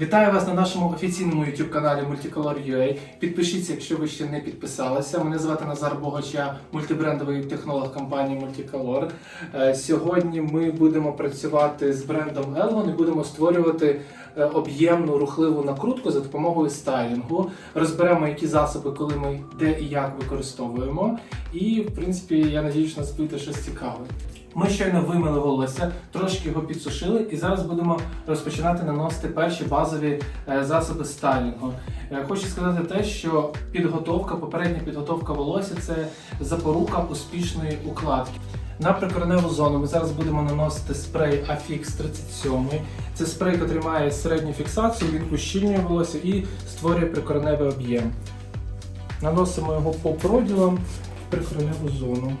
Вітаю вас на нашому офіційному YouTube каналі Multicolor.ua. Підпишіться, якщо ви ще не підписалися. Мене звати Назар Богача, мультибрендовий технолог компанії Multicolor. Е, Сьогодні ми будемо працювати з брендом Elvon і будемо створювати е, об'ємну рухливу накрутку за допомогою стайлінгу. Розберемо, які засоби, коли ми де і як використовуємо. І, в принципі, я надіюсь, що нас вийде щось цікаве. Ми щойно вимили волосся, трошки його підсушили, і зараз будемо розпочинати наносити перші базові е, засоби стайлінгу. Е, Хочу сказати те, що підготовка, попередня підготовка волосся це запорука успішної укладки. На прикореневу зону ми зараз будемо наносити спрей Affix 37. Це спрей, який має середню фіксацію, він ущільнює волосся і створює прикореневий об'єм. Наносимо його по проділам в прикореневу зону.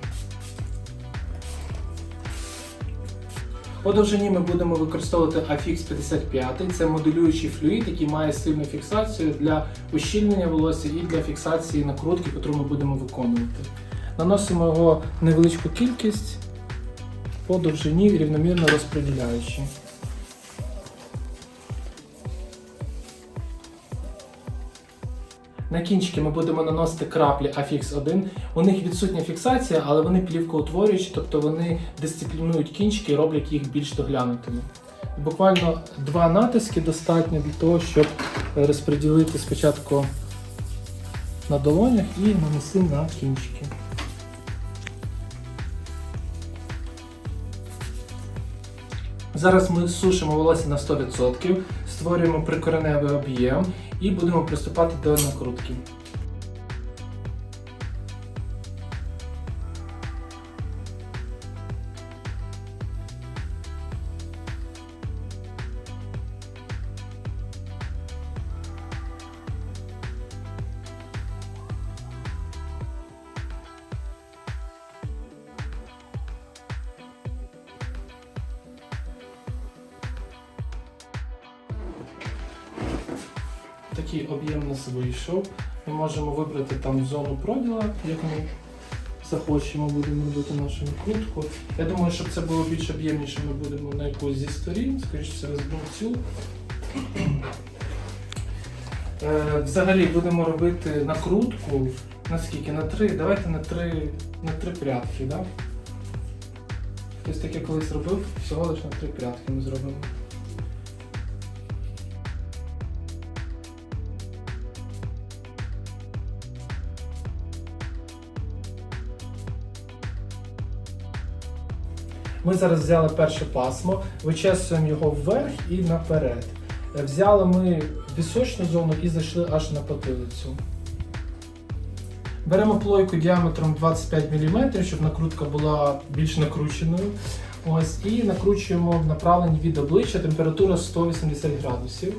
По довжині ми будемо використовувати Afix 55. Це моделюючий флюїд, який має сильну фіксацію для ущільнення волосся і для фіксації накрутки, яку ми будемо виконувати. Наносимо його невеличку кількість по довжині, рівномірно розподіляючи. На кінчики ми будемо наносити краплі Affix 1. У них відсутня фіксація, але вони плівкоутворюючі, тобто вони дисциплінують кінчики і роблять їх більш доглянутими. Буквально два натиски достатньо для того, щоб е, розподілити спочатку на долонях і нанеси на кінчики. Зараз ми сушимо волосся на 100%, створюємо прикореневий об'єм і будемо приступати до накрутки. Такий об'єм у вийшов. Ми можемо вибрати там зону проділа, як ми захочемо, будемо робити нашу накрутку. Я думаю, щоб це було більш об'ємніше, ми будемо на якусь зі сторін, скоріше візьмемо цю. Е, Взагалі будемо робити накрутку. Наскільки? На три? Давайте на три, на три прядки, да? Хтось таке колись робив, всього лише на три прядки ми зробимо. Ми зараз взяли перше пасмо, вичесуємо його вверх і наперед. Е, Взяли ми вісочну зону і зайшли аж на потилицю. Беремо плойку діаметром 25 мм, щоб накрутка була більш накрученою. Ось, і накручуємо в направленні від обличчя температура 180 градусів.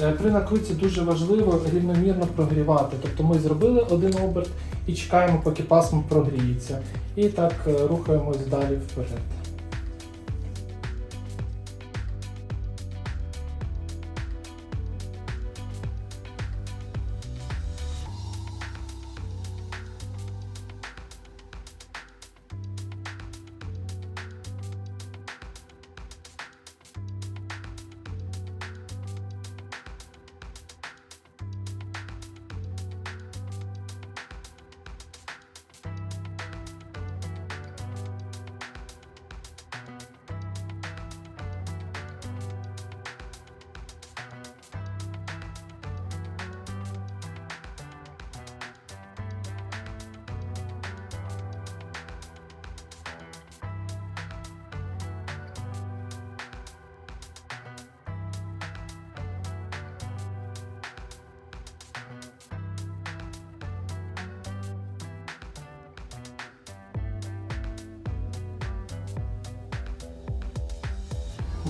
Е, При накрутці дуже важливо рівномірно прогрівати. Тобто ми зробили один оберт і чекаємо, поки пасмо прогріється. І так е, рухаємось далі вперед.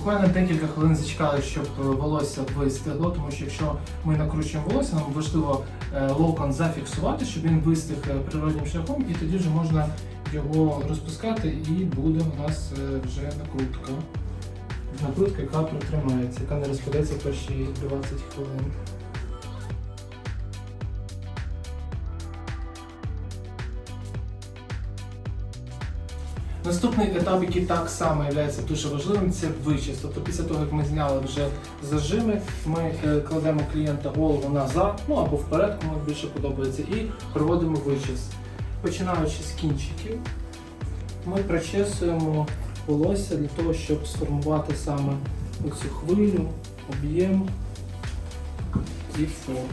Буквально декілька хвилин зачекали, щоб е, волосся вистигло, тому що якщо ми накручуємо волосся, нам важливо е, локон зафіксувати, щоб він вистиг е, природнім шляхом, і тоді вже можна його розпускати, і буде у нас вже накрутка. Накрутка, яка протримається, яка не розпадеться перші 20 хвилин. Наступний етап, який так само є дуже важливим, це вичіс. Тобто після того, як ми зняли вже зажими, ми е, кладемо клієнта голову назад, ну або вперед, кому більше подобається, і проводимо вичіс. Починаючи з кінчиків, ми прочесуємо волосся для того, щоб сформувати саме цю хвилю, об'єм і форму.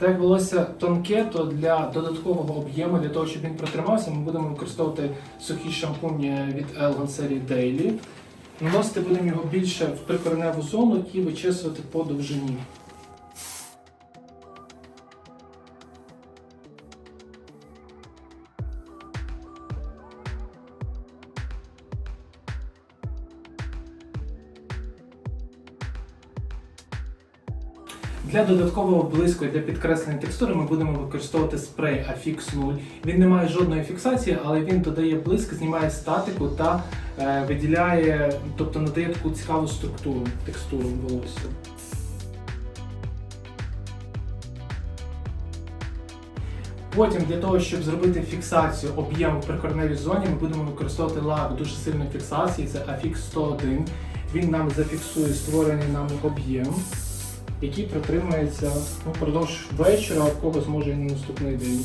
Так як волосся тонке, то для додаткового об'єму, для того, щоб він протримався, ми будемо використовувати сухий шампунь від Elgon серії Daily. Наносити будемо його більше в прикореневу зону і вичесувати по довжині. Для додаткового блиску і для підкреслення текстури ми будемо використовувати спрей Affix 0. Він не має жодної фіксації, але він додає блиск, знімає статику та е, виділяє, тобто надає таку цікаву структуру, текстуру волосся. Потім для того, щоб зробити фіксацію об'єму в прикореневій зоні, ми будемо використовувати лак дуже сильної фіксації, це Affix 101. Він нам зафіксує створений нами об'єм який протримається ну, впродовж вечора, а в когось може і на наступний день.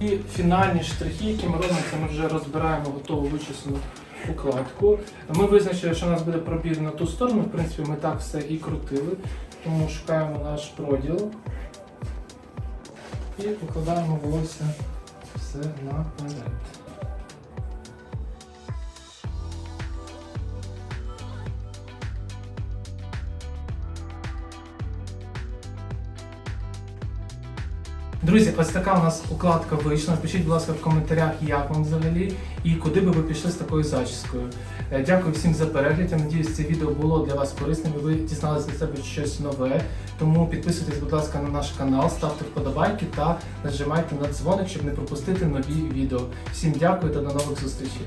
І фінальні штрихи, які ми робимо, це ми вже розбираємо готову вичислену укладку. Ми визначили, що у нас буде пробір на ту сторону. В принципі, ми так все і крутили, тому шукаємо наш проділ і викладаємо волосся все наперед. Друзі, ось така у нас укладка вийшла. Напишіть, будь ласка, в коментарях, як вам взагалі і куди би ви пішли з такою зачіскою. Е, Дякую всім за перегляд. Я надіюсь, це відео було для вас корисним і ви дізналися для себе щось нове. Тому підписуйтесь, будь ласка, на наш канал, ставте вподобайки та нажимайте на дзвоник, щоб не пропустити нові відео. Всім дякую та до нових зустрічей.